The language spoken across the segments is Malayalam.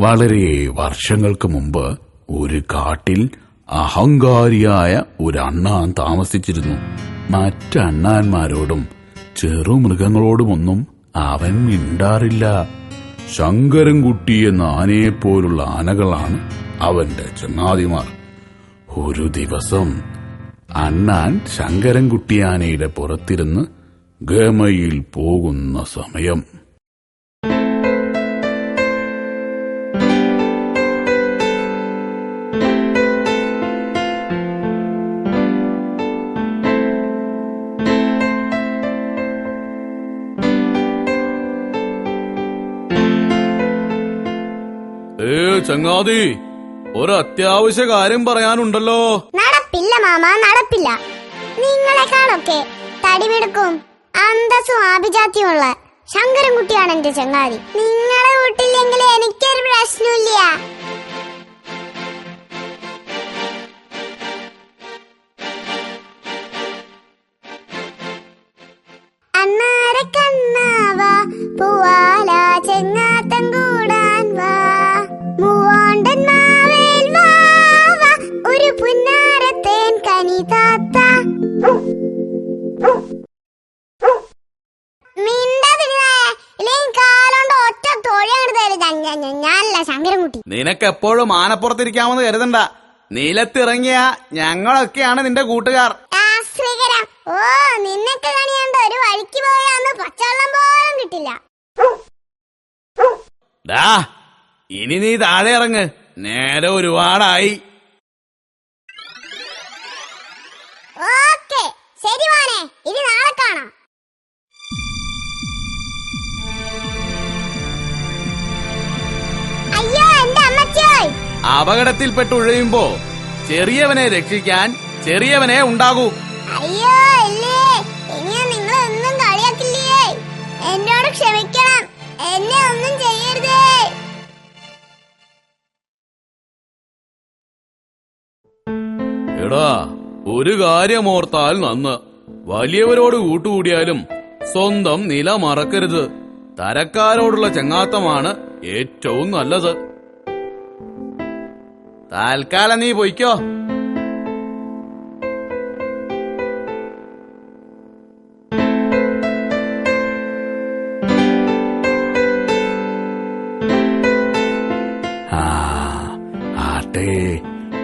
വളരെ വർഷങ്ങൾക്ക് മുമ്പ് ഒരു കാട്ടിൽ അഹങ്കാരിയായ ഒരു അണ്ണാൻ താമസിച്ചിരുന്നു. മറ്റണ്ണാന്മാരോടും ചെറുമൃഗങ്ങളോടുമൊന്നും അവൻ മിണ്ടാറില്ല. ശങ്കരൻകുട്ടി എന്ന ആനയെപ്പോലുള്ള ആനകളാണ് അവന്റെ ചങ്ങാതിമാർ. ഒരു ദിവസം അണ്ണാൻ ശങ്കരൻകുട്ടി ആനയുടെ പുറത്തിരുന്ന് ഗമയിൽ പോകുന്ന സമയം. ഏ ചങ്ങാതി ഒരു അത്യാവശ്യ കാര്യം പറയാനുണ്ടല്ലോ. നടപ്പില്ല മാമ നടപ്പില്ല. നിങ്ങളെക്കാളൊക്കെ തടിമിടുക്കും അന്തസ്സും ആഭിജാത്യമുള്ള ശങ്കരൻകുട്ടിയാണ് എന്റെ ചങ്ങാതി. നിങ്ങളെ വീട്ടില്ലെങ്കിൽ എനിക്കൊരു പ്രശ്നമില്ല അന്നാരെ കണ്ണാവ പൂവാല കനി താത്ത ശങ്കരൻകുട്ടി. നിനക്കെപ്പോഴും ആനപ്പുറത്തിരിക്കാമെന്ന് കരുതണ്ട. നീലത്തിറങ്ങിയ ഞങ്ങളൊക്കെയാണ് നിന്റെ കൂട്ടുകാർ. ഓ നിന്നൊക്കെ കണിയാണ്ട് ഒരു വഴിക്ക് പോയാന്ന് പച്ചവെള്ളം പോലും കിട്ടില്ല. ഡാ ഇനി നീ താഴെ ഇറങ്ങ്. നേരെ ഒരുപാടായി. ഇനി നാളെ കാണാം. അയ്യോ എന്റെ അമ്മച്ചോയ് അപകടത്തിൽപ്പെട്ട് ഉഴയുമ്പോ ചെറിയവനെ രക്ഷിക്കാൻ ചെറിയവനെ ഉണ്ടാകൂ. അയ്യോ ഇല്ലേ? ഇനി നിങ്ങൾ ഒന്നും കളിയാക്കില്ലേ? എന്നോട് ക്ഷമിക്കണം. എന്നെ ഒന്നും ചെയ്യരുതേ. എടാ ഒരു കാര്യം ഓർത്താൽ നന്ന്. വലിയവരോട് കൂട്ടുകൂടിയാലും സ്വന്തം നില മറക്കരുത്. തരക്കാരോടുള്ള ചങ്ങാത്തമാണ് ഏറ്റവും നല്ലത്. തൽക്കാലം നീ പൊയ്ക്കോ.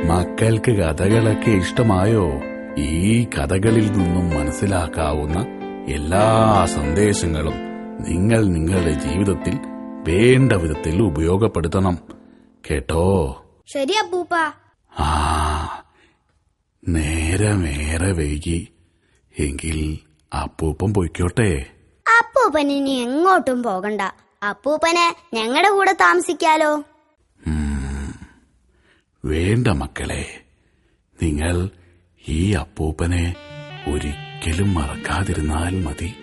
മക്കൾക്ക് കഥകളൊക്കെ ഇഷ്ടമായോ? ഈ കഥകളിൽ നിന്നും മനസ്സിലാക്കാവുന്ന എല്ലാ സന്ദേശങ്ങളും നിങ്ങൾ നിങ്ങളുടെ ജീവിതത്തിൽ വേണ്ട വിധത്തിൽ ഉപയോഗപ്പെടുത്തണം. കേട്ടോ? ശരി അപ്പൂപ്പ. ആ നേരമേറെ വൈകി. എങ്കിൽ അപ്പൂപ്പൻ പൊയ്ക്കോട്ടെ. അപ്പൂപ്പൻ ഇനി എങ്ങോട്ടും പോകണ്ട. അപ്പൂപ്പന് ഞങ്ങളുടെ കൂടെ താമസിക്കാലോ. വേണ്ട മക്കളെ നിങ്ങൾ ഈ അപ്പൂപ്പനെ ഒരിക്കലും മറക്കാതിരുന്നാൽ മതി.